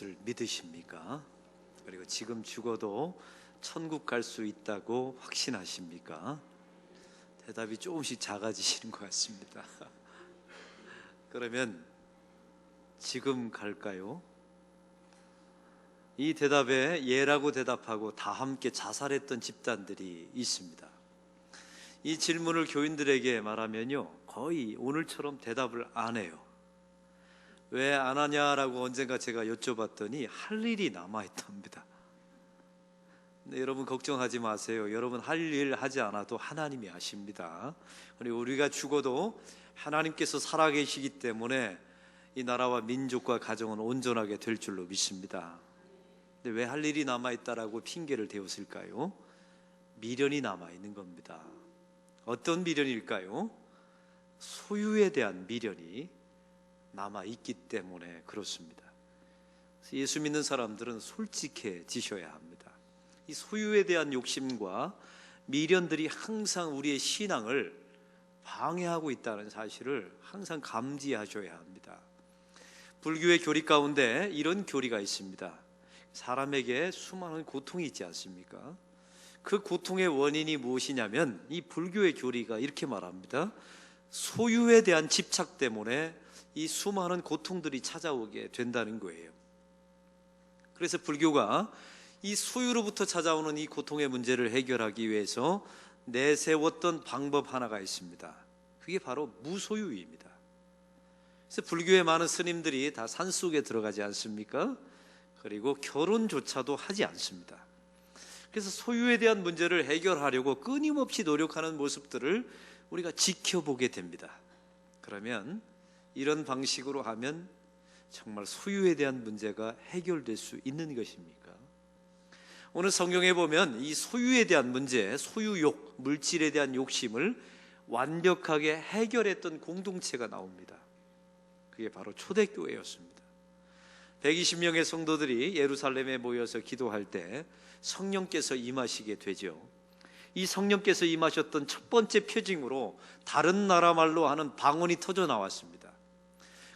것을 믿으십니까? 그리고 지금 죽어도 천국 갈 수 있다고 확신하십니까? 대답이 조금씩 작아지시는 것 같습니다. 그러면 지금 갈까요? 이 대답에 예라고 대답하고 다 함께 자살했던 집단들이 있습니다. 이 질문을 교인들에게 말하면요, 거의 오늘처럼 대답을 안 해요. 왜 안 하냐라고 언젠가 제가 여쭤봤더니 할 일이 남아 있답니다. 네, 여러분 걱정하지 마세요. 여러분 할 일 하지 않아도 하나님이 아십니다. 그리고 우리가 죽어도 하나님께서 살아계시기 때문에 이 나라와 민족과 가정은 온전하게 될 줄로 믿습니다. 근데 왜 할 일이 남아 있다라고 핑계를 대었을까요? 미련이 남아 있는 겁니다. 어떤 미련일까요? 소유에 대한 미련이 남아 있기 때문에 그렇습니다. 예수 믿는 사람들은 솔직해지셔야 합니다. 이 소유에 대한 욕심과 미련들이 항상 우리의 신앙을 방해하고 있다는 사실을 항상 감지하셔야 합니다. 불교의 교리 가운데 이런 교리가 있습니다. 사람에게 수많은 고통이 있지 않습니까? 그 고통의 원인이 무엇이냐면 이 불교의 교리가 이렇게 말합니다. 소유에 대한 집착 때문에 이 수많은 고통들이 찾아오게 된다는 거예요. 그래서 불교가 이 소유로부터 찾아오는 이 고통의 문제를 해결하기 위해서 내세웠던 방법 하나가 있습니다. 그게 바로 무소유입니다. 그래서 불교의 많은 스님들이 다 산속에 들어가지 않습니까? 그리고 결혼조차도 하지 않습니다. 그래서 소유에 대한 문제를 해결하려고 끊임없이 노력하는 모습들을 우리가 지켜보게 됩니다. 그러면 이런 방식으로 하면 정말 소유에 대한 문제가 해결될 수 있는 것입니까? 오늘 성경에 보면 이 소유에 대한 문제, 소유욕, 물질에 대한 욕심을 완벽하게 해결했던 공동체가 나옵니다. 그게 바로 초대교회였습니다. 120명의 성도들이 예루살렘에 모여서 기도할 때 성령께서 임하시게 되죠. 이 성령께서 임하셨던 첫 번째 표징으로 다른 나라 말로 하는 방언이 터져 나왔습니다.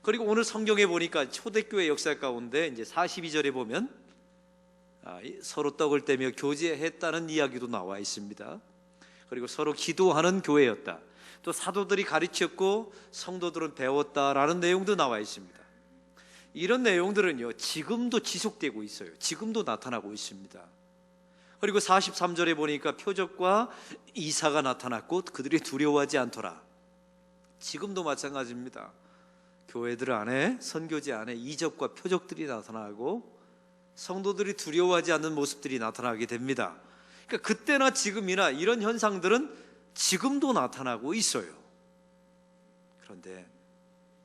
그리고 오늘 성경에 보니까 초대교회 역사 가운데 이제 42절에 보면 아, 서로 떡을 떼며 교제했다는 이야기도 나와 있습니다. 그리고 서로 기도하는 교회였다. 또 사도들이 가르쳤고 성도들은 배웠다라는 내용도 나와 있습니다. 이런 내용들은요, 지금도 지속되고 있어요. 지금도 나타나고 있습니다. 그리고 43절에 보니까 표적과 이사가 나타났고 그들이 두려워하지 않더라. 지금도 마찬가지입니다. 교회들 안에 선교지 안에 이적과 표적들이 나타나고 성도들이 두려워하지 않는 모습들이 나타나게 됩니다. 그러니까 그때나 지금이나 이런 현상들은 지금도 나타나고 있어요. 그런데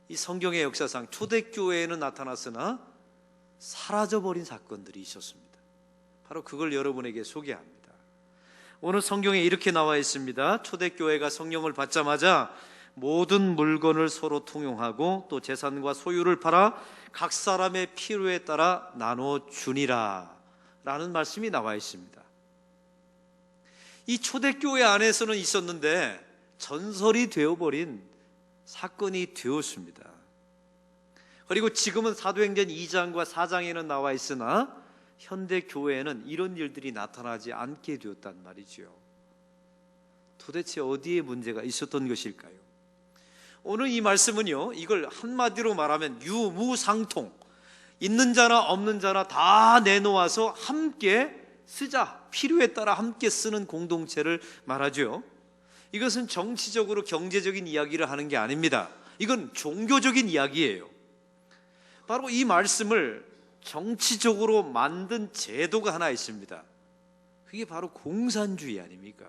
이 성경의 역사상 초대교회에는 나타났으나 사라져버린 사건들이 있었습니다. 바로 그걸 여러분에게 소개합니다. 오늘 성경에 이렇게 나와 있습니다. 초대교회가 성령을 받자마자 모든 물건을 서로 통용하고 또 재산과 소유를 팔아 각 사람의 필요에 따라 나눠 주니라 라는 말씀이 나와 있습니다. 이 초대교회 안에서는 있었는데 전설이 되어버린 사건이 되었습니다. 그리고 지금은 사도행전 2장과 4장에는 나와 있으나 현대 교회에는 이런 일들이 나타나지 않게 되었단 말이지요. 도대체 어디에 문제가 있었던 것일까요? 오늘 이 말씀은요, 이걸 한마디로 말하면 유무상통. 있는 자나 없는 자나 다 내놓아서 함께 쓰자. 필요에 따라 함께 쓰는 공동체를 말하죠. 이것은 정치적으로 경제적인 이야기를 하는 게 아닙니다. 이건 종교적인 이야기예요. 바로 이 말씀을 정치적으로 만든 제도가 하나 있습니다. 그게 바로 공산주의 아닙니까?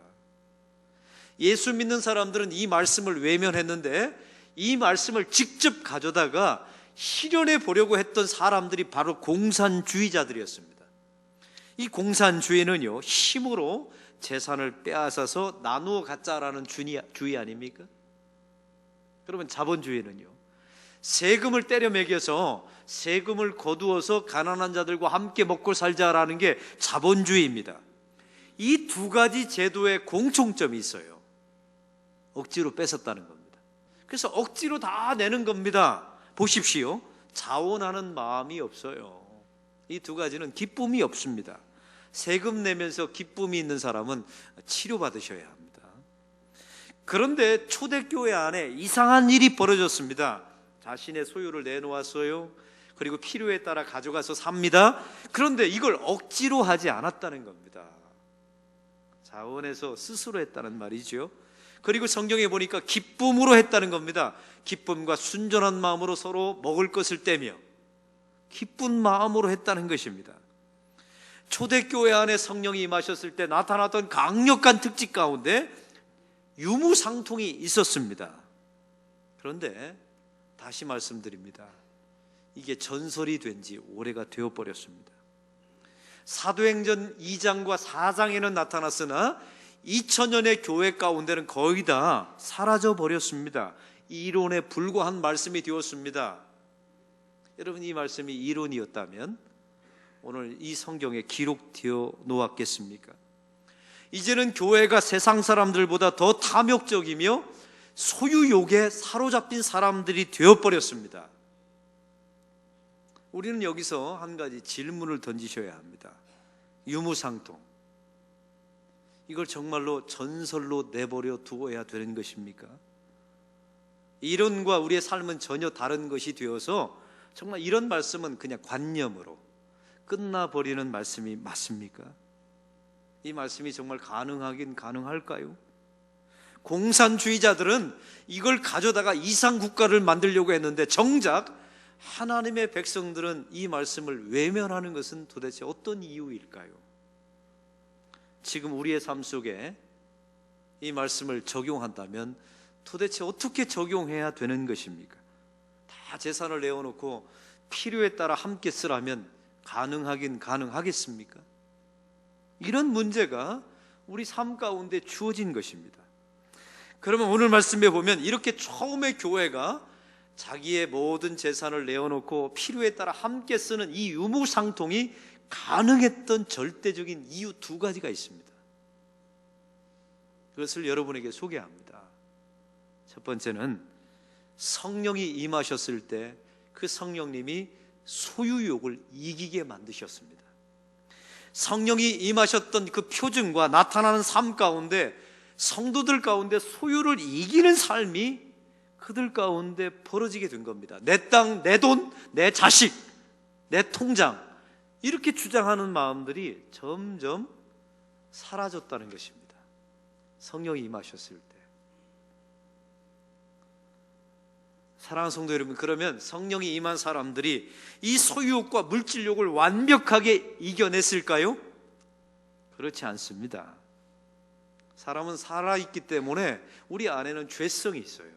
예수 믿는 사람들은 이 말씀을 외면했는데 이 말씀을 직접 가져다가 실현해 보려고 했던 사람들이 바로 공산주의자들이었습니다. 이 공산주의는요, 힘으로 재산을 빼앗아서 나누어 갖자라는 주의 아닙니까? 그러면 자본주의는요, 세금을 때려 매겨서 세금을 거두어서 가난한 자들과 함께 먹고 살자라는 게 자본주의입니다. 이 두 가지 제도의 공통점이 있어요. 억지로 뺏었다는 겁니다. 그래서 억지로 다 내는 겁니다. 보십시오. 자원하는 마음이 없어요. 이 두 가지는 기쁨이 없습니다. 세금 내면서 기쁨이 있는 사람은 치료받으셔야 합니다. 그런데 초대교회 안에 이상한 일이 벌어졌습니다. 자신의 소유를 내놓았어요. 그리고 필요에 따라 가져가서 삽니다. 그런데 이걸 억지로 하지 않았다는 겁니다. 자원해서 스스로 했다는 말이죠. 그리고 성경에 보니까 기쁨으로 했다는 겁니다. 기쁨과 순전한 마음으로 서로 먹을 것을 떼며 기쁜 마음으로 했다는 것입니다. 초대교회 안에 성령이 임하셨을 때 나타났던 강력한 특징 가운데 유무상통이 있었습니다. 그런데 다시 말씀드립니다. 이게 전설이 된 지 오래가 되어 버렸습니다. 사도행전 2장과 4장에는 나타났으나 2000년의 교회 가운데는 거의 다 사라져 버렸습니다. 이론에 불과한 말씀이 되었습니다. 여러분 이 말씀이 이론이었다면 오늘 이 성경에 기록되어 놓았겠습니까? 이제는 교회가 세상 사람들보다 더 탐욕적이며 소유욕에 사로잡힌 사람들이 되어버렸습니다. 우리는 여기서 한 가지 질문을 던지셔야 합니다. 유무상통. 이걸 정말로 전설로 내버려 두어야 되는 것입니까? 이론과 우리의 삶은 전혀 다른 것이 되어서 정말 이런 말씀은 그냥 관념으로 끝나버리는 말씀이 맞습니까? 이 말씀이 정말 가능하긴 가능할까요? 공산주의자들은 이걸 가져다가 이상 국가를 만들려고 했는데 정작 하나님의 백성들은 이 말씀을 외면하는 것은 도대체 어떤 이유일까요? 지금 우리의 삶 속에 이 말씀을 적용한다면 도대체 어떻게 적용해야 되는 것입니까? 다 재산을 내어놓고 필요에 따라 함께 쓰라면 가능하긴 가능하겠습니까? 이런 문제가 우리 삶 가운데 주어진 것입니다. 그러면 오늘 말씀에 보면 이렇게 처음에 교회가 자기의 모든 재산을 내어놓고 필요에 따라 함께 쓰는 이 유무상통이 가능했던 절대적인 이유 두 가지가 있습니다. 그것을 여러분에게 소개합니다. 첫 번째는 성령이 임하셨을 때 그 성령님이 소유욕을 이기게 만드셨습니다. 성령이 임하셨던 그 표징과 나타나는 삶 가운데 성도들 가운데 소유를 이기는 삶이 그들 가운데 벌어지게 된 겁니다. 내 땅, 내 돈, 내 자식, 내 통장 이렇게 주장하는 마음들이 점점 사라졌다는 것입니다. 성령이 임하셨을 때. 사랑하는 성도 여러분, 그러면 성령이 임한 사람들이 이 소유욕과 물질욕을 완벽하게 이겨냈을까요? 그렇지 않습니다. 사람은 살아있기 때문에 우리 안에는 죄성이 있어요.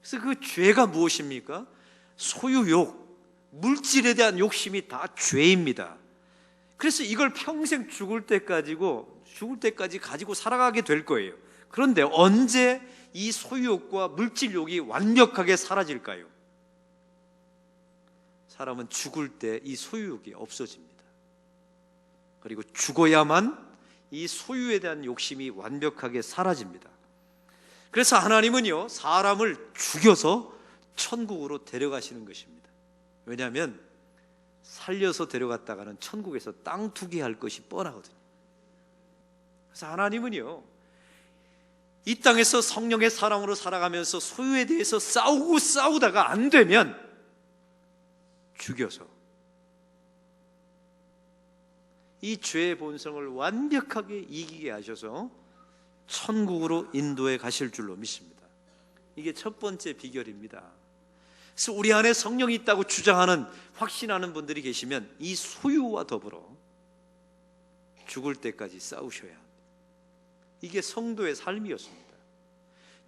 그래서 그 죄가 무엇입니까? 소유욕, 물질에 대한 욕심이 다 죄입니다. 그래서 이걸 평생 죽을 때까지고 죽을 때까지 가지고 살아가게 될 거예요. 그런데 언제 이 소유욕과 물질욕이 완벽하게 사라질까요? 사람은 죽을 때 이 소유욕이 없어집니다. 그리고 죽어야만 이 소유에 대한 욕심이 완벽하게 사라집니다. 그래서 하나님은요, 사람을 죽여서 천국으로 데려가시는 것입니다. 왜냐하면 살려서 데려갔다가는 천국에서 땅 투기할 것이 뻔하거든요. 그래서 하나님은요, 이 땅에서 성령의 사람으로 살아가면서 소유에 대해서 싸우고 싸우다가 안 되면 죽여서 이 죄의 본성을 완벽하게 이기게 하셔서 천국으로 인도해 가실 줄로 믿습니다. 이게 첫 번째 비결입니다. 그래서 우리 안에 성령이 있다고 주장하는 확신하는 분들이 계시면 이 소유와 더불어 죽을 때까지 싸우셔야 합니다. 이게 성도의 삶이었습니다.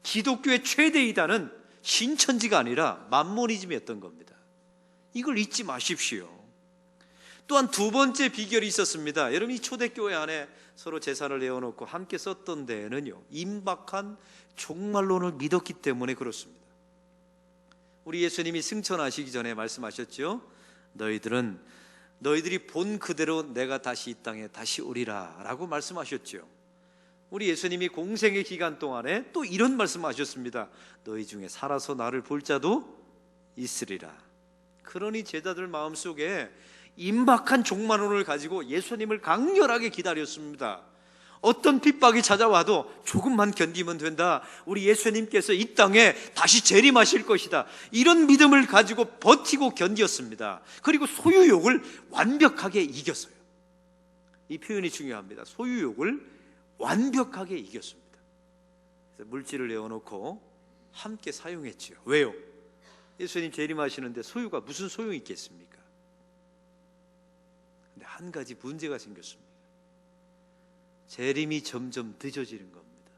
기독교의 최대 이단은 신천지가 아니라 만모니즘이었던 겁니다. 이걸 잊지 마십시오. 또한 두 번째 비결이 있었습니다. 여러분 이 초대교회 안에 서로 재산을 내어놓고 함께 썼던 데에는요 임박한 종말론을 믿었기 때문에 그렇습니다. 우리 예수님이 승천하시기 전에 말씀하셨죠. 너희들은 너희들이 본 그대로 내가 다시 이 땅에 다시 오리라라고 말씀하셨죠. 우리 예수님이 공생의 기간 동안에 또 이런 말씀하셨습니다. 너희 중에 살아서 나를 볼 자도 있으리라. 그러니 제자들 마음속에 임박한 종말론을 가지고 예수님을 강렬하게 기다렸습니다. 어떤 핍박이 찾아와도 조금만 견디면 된다. 우리 예수님께서 이 땅에 다시 재림하실 것이다. 이런 믿음을 가지고 버티고 견디었습니다. 그리고 소유욕을 완벽하게 이겼어요. 이 표현이 중요합니다. 소유욕을 완벽하게 이겼습니다. 물질을 내어놓고 함께 사용했지요. 왜요? 예수님 재림하시는데 소유가 무슨 소용이 있겠습니까? 근데 한 가지 문제가 생겼습니다. 재림이 점점 늦어지는 겁니다.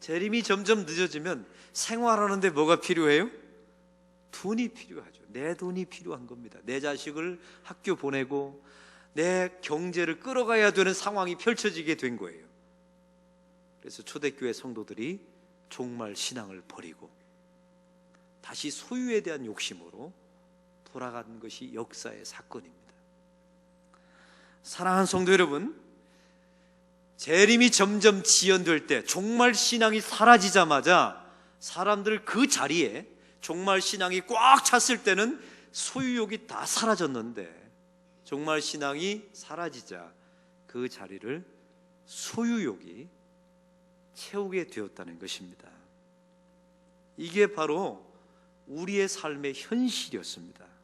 재림이 점점 늦어지면 생활하는데 뭐가 필요해요? 돈이 필요하죠. 내 돈이 필요한 겁니다. 내 자식을 학교 보내고 내 경제를 끌어가야 되는 상황이 펼쳐지게 된 거예요. 그래서 초대교회 성도들이 종말 신앙을 버리고 다시 소유에 대한 욕심으로 돌아간 것이 역사의 사건입니다. 사랑하는 성도 여러분, 재림이 점점 지연될 때 종말 신앙이 사라지자마자 사람들 그 자리에 종말 신앙이 꽉 찼을 때는 소유욕이 다 사라졌는데 종말 신앙이 사라지자 그 자리를 소유욕이 채우게 되었다는 것입니다. 이게 바로 우리의 삶의 현실이었습니다.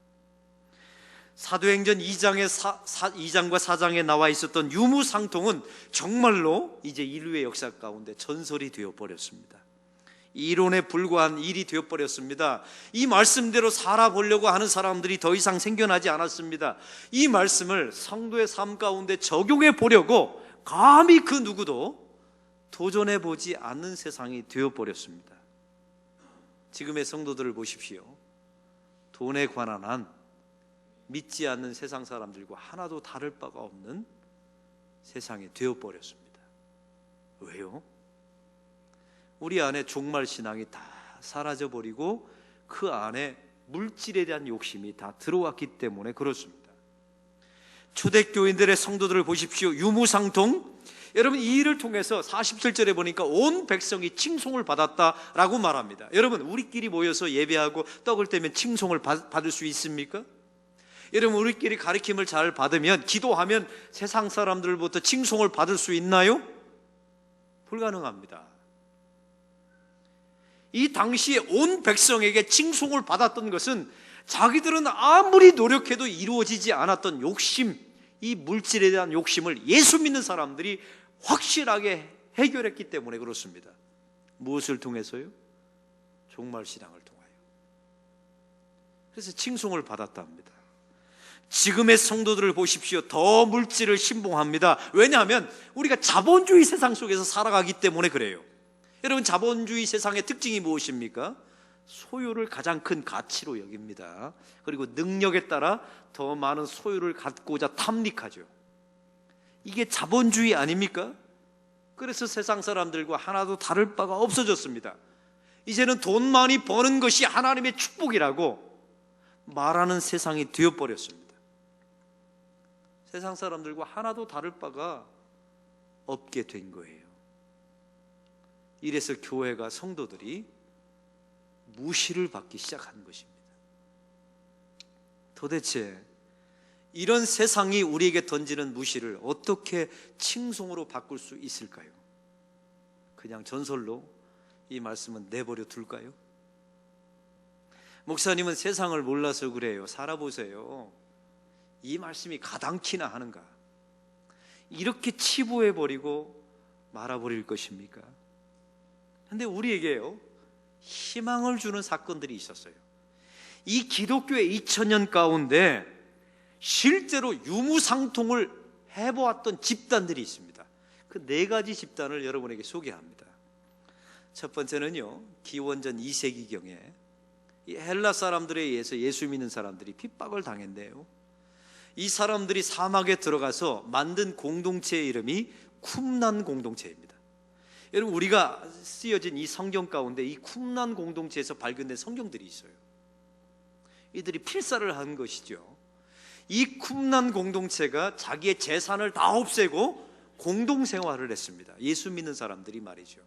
사도행전 2장의 4, 2장과 4장에 나와 있었던 유무상통은 정말로 이제 인류의 역사 가운데 전설이 되어 버렸습니다. 이론에 불과한 일이 되어 버렸습니다. 이 말씀대로 살아보려고 하는 사람들이 더 이상 생겨나지 않았습니다. 이 말씀을 성도의 삶 가운데 적용해 보려고 감히 그 누구도 도전해 보지 않는 세상이 되어 버렸습니다. 지금의 성도들을 보십시오. 돈에 관한 한 믿지 않는 세상 사람들과 하나도 다를 바가 없는 세상이 되어 버렸습니다. 왜요? 우리 안에 종말 신앙이 다 사라져 버리고 그 안에 물질에 대한 욕심이 다 들어왔기 때문에 그렇습니다. 초대교인들의 성도들을 보십시오. 유무상통 여러분 이 일을 통해서 47절에 보니까 온 백성이 칭송을 받았다라고 말합니다. 여러분 우리끼리 모여서 예배하고 떡을 떼면 칭송을 받을 수 있습니까? 여러분 우리끼리 가르침을 잘 받으면 기도하면 세상 사람들부터 칭송을 받을 수 있나요? 불가능합니다. 이 당시에 온 백성에게 칭송을 받았던 것은 자기들은 아무리 노력해도 이루어지지 않았던 욕심, 이 물질에 대한 욕심을 예수 믿는 사람들이 확실하게 해결했기 때문에 그렇습니다. 무엇을 통해서요? 종말 신앙을 통하여. 그래서 칭송을 받았다 합니다. 지금의 성도들을 보십시오. 더 물질을 신봉합니다. 왜냐하면 우리가 자본주의 세상 속에서 살아가기 때문에 그래요. 여러분 자본주의 세상의 특징이 무엇입니까? 소유를 가장 큰 가치로 여깁니다. 그리고 능력에 따라 더 많은 소유를 갖고자 탐닉하죠. 이게 자본주의 아닙니까? 그래서 세상 사람들과 하나도 다를 바가 없어졌습니다. 이제는 돈 많이 버는 것이 하나님의 축복이라고 말하는 세상이 되어버렸습니다. 세상 사람들과 하나도 다를 바가 없게 된 거예요. 이래서 교회가 성도들이 무시를 받기 시작한 것입니다. 도대체 이런 세상이 우리에게 던지는 무시를 어떻게 칭송으로 바꿀 수 있을까요? 그냥 전설로 이 말씀은 내버려 둘까요? 목사님은 세상을 몰라서 그래요. 살아보세요. 이 말씀이 가당키나 하는가? 이렇게 치부해 버리고 말아 버릴 것입니까? 근데 우리에게요 희망을 주는 사건들이 있었어요. 이 기독교의 2000년 가운데 실제로 유무상통을 해보았던 집단들이 있습니다. 그 네 가지 집단을 여러분에게 소개합니다. 첫 번째는요, 기원전 2세기경에 이 헬라 사람들에 의해서 예수 믿는 사람들이 핍박을 당했네요. 이 사람들이 사막에 들어가서 만든 공동체의 이름이 쿰난 공동체입니다. 여러분 우리가 쓰여진 이 성경 가운데 이 쿰난 공동체에서 발견된 성경들이 있어요. 이들이 필사를 한 것이죠. 이 쿰난 공동체가 자기의 재산을 다 없애고 공동 생활을 했습니다. 예수 믿는 사람들이 말이죠.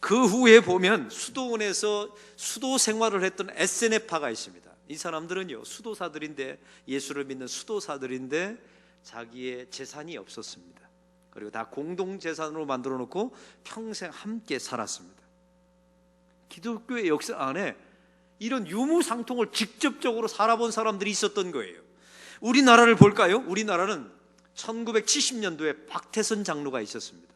그 후에 보면 수도원에서 수도 생활을 했던 에세네파가 있습니다. 이 사람들은요 수도사들인데 예수를 믿는 수도사들인데 자기의 재산이 없었습니다. 그리고 다 공동 재산으로 만들어 놓고 평생 함께 살았습니다. 기독교의 역사 안에 이런 유무상통을 직접적으로 살아본 사람들이 있었던 거예요. 우리나라를 볼까요? 우리나라는 1970년도에 박태선 장로가 있었습니다.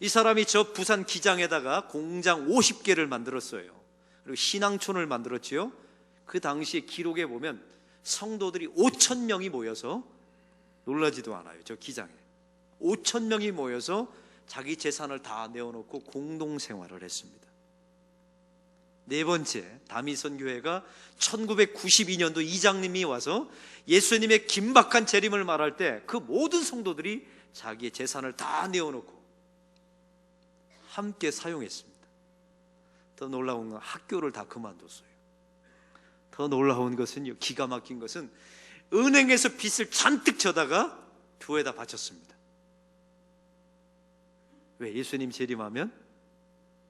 이 사람이 저 부산 기장에다가 공장 50개를 만들었어요. 그리고 신앙촌을 만들었지요. 그 당시에 기록에 보면 성도들이 5천 명이 모여서 놀라지도 않아요. 저 기장에 5천 명이 모여서 자기 재산을 다 내어놓고 공동 생활을 했습니다. 네 번째 다미선 교회가 1992년도 이장님이 와서 예수님의 긴박한 재림을 말할 때 그 모든 성도들이 자기의 재산을 다 내어놓고 함께 사용했습니다. 더 놀라운 건 학교를 다 그만뒀어요. 더 놀라운 것은요, 기가 막힌 것은 은행에서 빚을 잔뜩 져다가 교회에다 바쳤습니다. 왜? 예수님 재림하면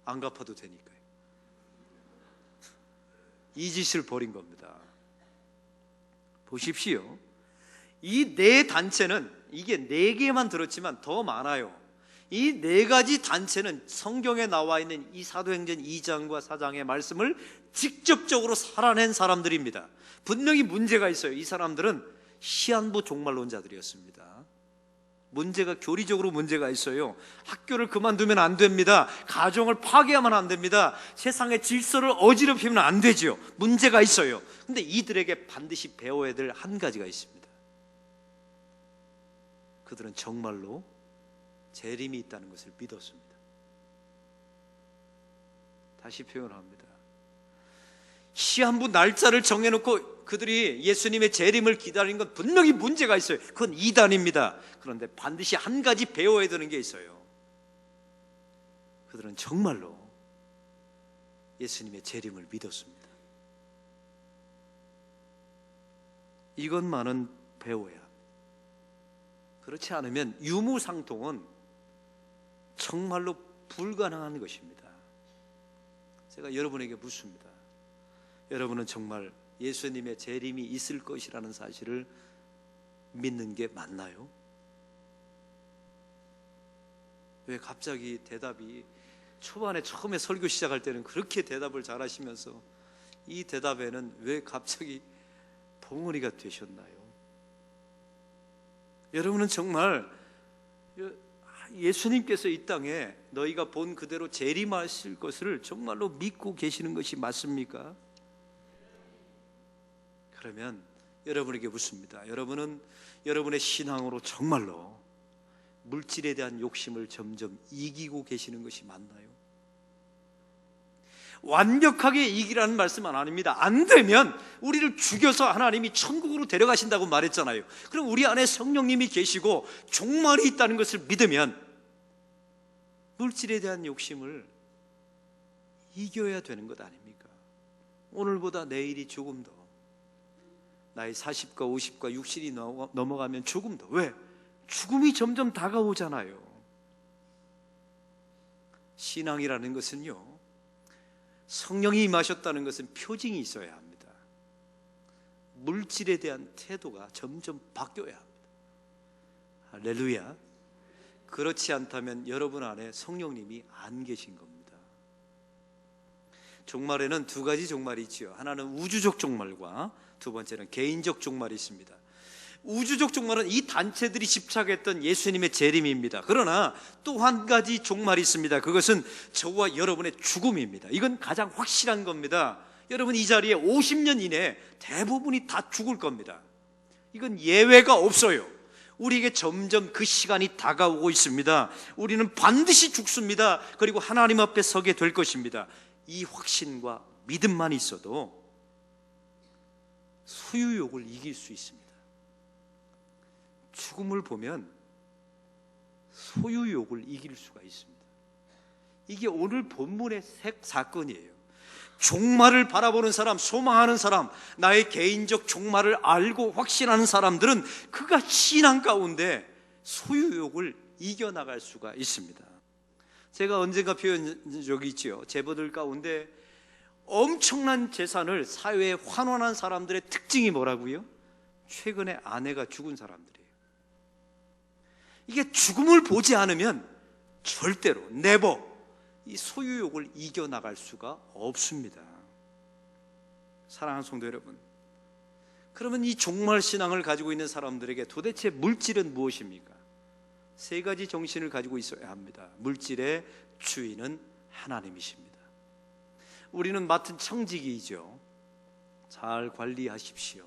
안 갚아도 되니까요. 이 짓을 벌인 겁니다. 보십시오. 이 네 단체는 이게 네 개만 들었지만 더 많아요. 이 네 가지 단체는 성경에 나와 있는 이 사도행전 2장과 4장의 말씀을 직접적으로 살아낸 사람들입니다. 분명히 문제가 있어요. 이 사람들은 시한부 종말론자들이었습니다. 문제가 교리적으로 문제가 있어요. 학교를 그만두면 안 됩니다. 가정을 파괴하면 안 됩니다. 세상의 질서를 어지럽히면 안 되죠. 문제가 있어요. 근데 이들에게 반드시 배워야 될 한 가지가 있습니다. 그들은 정말로 재림이 있다는 것을 믿었습니다. 다시 표현합니다. 시한부 날짜를 정해놓고 그들이 예수님의 재림을 기다리는 건 분명히 문제가 있어요. 그건 이단입니다. 그런데 반드시 한 가지 배워야 되는 게 있어요. 그들은 정말로 예수님의 재림을 믿었습니다. 이것만은 배워야. 그렇지 않으면 유무상통은 정말로 불가능한 것입니다. 제가 여러분에게 묻습니다. 여러분은 정말 예수님의 재림이 있을 것이라는 사실을 믿는 게 맞나요? 왜 갑자기 대답이 초반에 처음에 설교 시작할 때는 그렇게 대답을 잘 하시면서 이 대답에는 왜 갑자기 봉헌이가 되셨나요? 여러분은 정말 예수님께서 이 땅에 너희가 본 그대로 재림하실 것을 정말로 믿고 계시는 것이 맞습니까? 그러면 여러분에게 묻습니다. 여러분은 여러분의 신앙으로 정말로 물질에 대한 욕심을 점점 이기고 계시는 것이 맞나요? 완벽하게 이기라는 말씀은 아닙니다. 안 되면 우리를 죽여서 하나님이 천국으로 데려가신다고 말했잖아요. 그럼 우리 안에 성령님이 계시고 종말이 있다는 것을 믿으면 물질에 대한 욕심을 이겨야 되는 것 아닙니까? 오늘보다 내일이 조금 더 나이 40과 50과 60이 넘어가면 더 왜? 죽음이 점점 다가오잖아요. 신앙이라는 것은요, 성령이 임하셨다는 것은 표징이 있어야 합니다. 물질에 대한 태도가 점점 바뀌어야 합니다. 할렐루야. 그렇지 않다면 여러분 안에 성령님이 안 계신 겁니다. 종말에는 두 가지 종말이 있지요. 하나는 우주적 종말과 두 번째는 개인적 종말이 있습니다. 우주적 종말은 이 단체들이 집착했던 예수님의 재림입니다. 그러나 또 한 가지 종말이 있습니다. 그것은 저와 여러분의 죽음입니다. 이건 가장 확실한 겁니다. 여러분 이 자리에 50년 이내에 대부분이 다 죽을 겁니다. 이건 예외가 없어요. 우리에게 점점 그 시간이 다가오고 있습니다. 우리는 반드시 죽습니다. 그리고 하나님 앞에 서게 될 것입니다. 이 확신과 믿음만 있어도 소유욕을 이길 수 있습니다. 죽음을 보면 소유욕을 이길 수가 있습니다. 이게 오늘 본문의 색 사건이에요. 종말을 바라보는 사람, 소망하는 사람, 나의 개인적 종말을 알고 확신하는 사람들은 그가 신앙 가운데 소유욕을 이겨나갈 수가 있습니다. 제가 언젠가 표현한 적이 있지요. 제보들 가운데 엄청난 재산을 사회에 환원한 사람들의 특징이 뭐라고요? 최근에 아내가 죽은 사람들이에요. 이게 죽음을 보지 않으면 절대로 네버 이 소유욕을 이겨 나갈 수가 없습니다. 사랑하는 성도 여러분, 그러면 이 종말 신앙을 가지고 있는 사람들에게 도대체 물질은 무엇입니까? 세 가지 정신을 가지고 있어야 합니다. 물질의 주인은 하나님이십니다. 우리는 맡은 청직이죠. 잘 관리하십시오.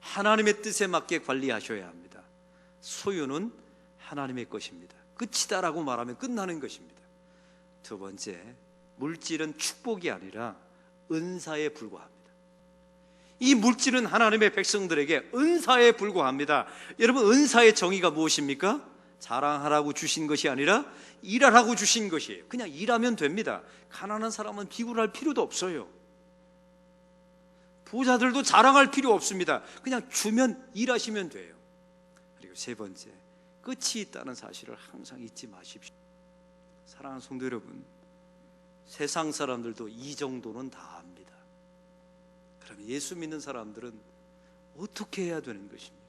하나님의 뜻에 맞게 관리하셔야 합니다. 소유는 하나님의 것입니다. 끝이다라고 말하면 끝나는 것입니다. 두 번째, 물질은 축복이 아니라 은사에 불과합니다. 이 물질은 하나님의 백성들에게 은사에 불과합니다. 여러분, 은사의 정의가 무엇입니까? 자랑하라고 주신 것이 아니라 일하라고 주신 것이에요. 그냥 일하면 됩니다. 가난한 사람은 비굴할 필요도 없어요. 부자들도 자랑할 필요 없습니다. 그냥 주면 일하시면 돼요. 그리고 세 번째, 끝이 있다는 사실을 항상 잊지 마십시오. 사랑하는 성도 여러분, 세상 사람들도 이 정도는 다 압니다. 그럼 예수 믿는 사람들은 어떻게 해야 되는 것입니까?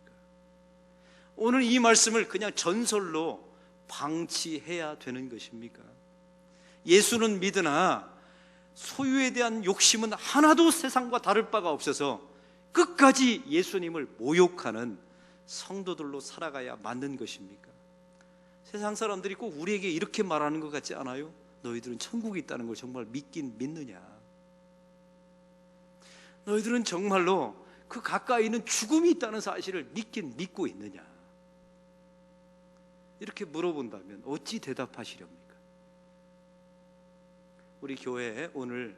오늘 이 말씀을 그냥 전설로 방치해야 되는 것입니까? 예수는 믿으나 소유에 대한 욕심은 하나도 세상과 다를 바가 없어서 끝까지 예수님을 모욕하는 성도들로 살아가야 맞는 것입니까? 세상 사람들이 꼭 우리에게 이렇게 말하는 것 같지 않아요? 너희들은 천국이 있다는 걸 정말 믿긴 믿느냐? 너희들은 정말로 그 가까이 있는 죽음이 있다는 사실을 믿긴 믿고 있느냐? 이렇게 물어본다면 어찌 대답하시렵니까? 우리 교회에 오늘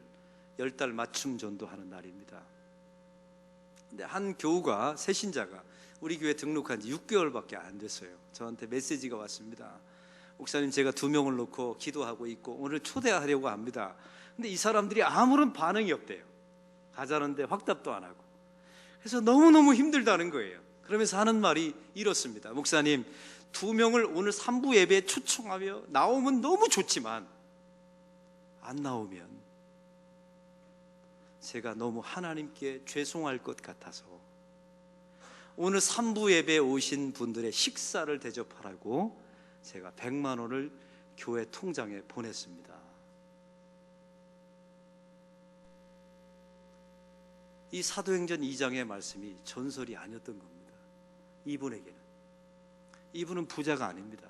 열 달 맞춤 전도하는 날입니다. 근데 한 교우가 새 신자가 우리 교회 등록한 지 6개월밖에 안 됐어요. 저한테 메시지가 왔습니다. 목사님 제가 두 명을 놓고 기도하고 있고 오늘 초대하려고 합니다. 근데 이 사람들이 아무런 반응이 없대요. 가자는데 확답도 안 하고. 그래서 너무너무 힘들다는 거예요. 그러면서 하는 말이 이렇습니다. 목사님, 두 명을 오늘 3부 예배에 초청하며 나오면 너무 좋지만 안 나오면 제가 너무 하나님께 죄송할 것 같아서 오늘 3부 예배에 오신 분들의 식사를 대접하라고 제가 100만 원을 교회 통장에 보냈습니다. 이 사도행전 2장의 말씀이 전설이 아니었던 겁니다. 이분에게는. 이분은 부자가 아닙니다.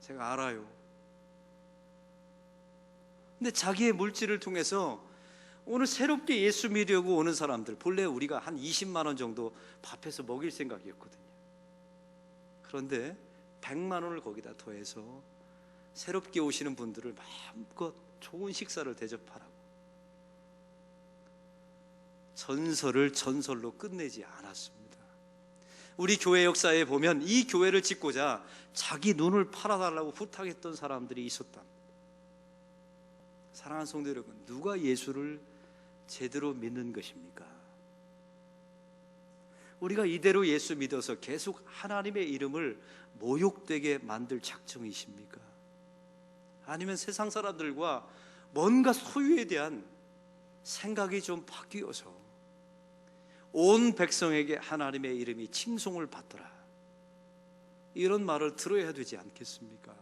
제가 알아요. 근데 자기의 물질을 통해서 오늘 새롭게 예수 믿으려고 오는 사람들 본래 우리가 한 20만 원 정도 밥해서 먹일 생각이었거든요. 그런데 100만 원을 거기다 더해서 새롭게 오시는 분들을 마음껏 좋은 식사를 대접하라고 전설을 전설로 끝내지 않았습니다. 우리 교회 역사에 보면 이 교회를 짓고자 자기 눈을 팔아달라고 부탁했던 사람들이 있었다. 사랑하는 성도 여러분, 누가 예수를 제대로 믿는 것입니까? 우리가 이대로 예수 믿어서 계속 하나님의 이름을 모욕되게 만들 작정이십니까? 아니면 세상 사람들과 뭔가 소유에 대한 생각이 좀 바뀌어서 온 백성에게 하나님의 이름이 칭송을 받더라. 이런 말을 들어야 되지 않겠습니까?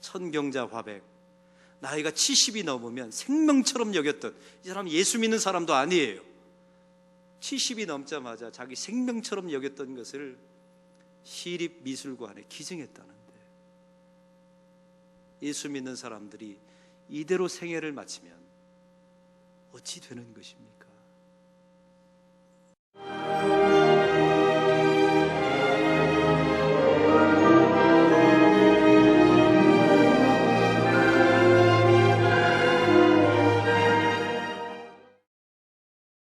천경자 화백 나이가 70이 넘으면 생명처럼 여겼던 이 사람 예수 믿는 사람도 아니에요. 70이 넘자마자 자기 생명처럼 여겼던 것을 시립 미술관에 기증했다는데 예수 믿는 사람들이 이대로 생애를 마치면 어찌 되는 것입니까?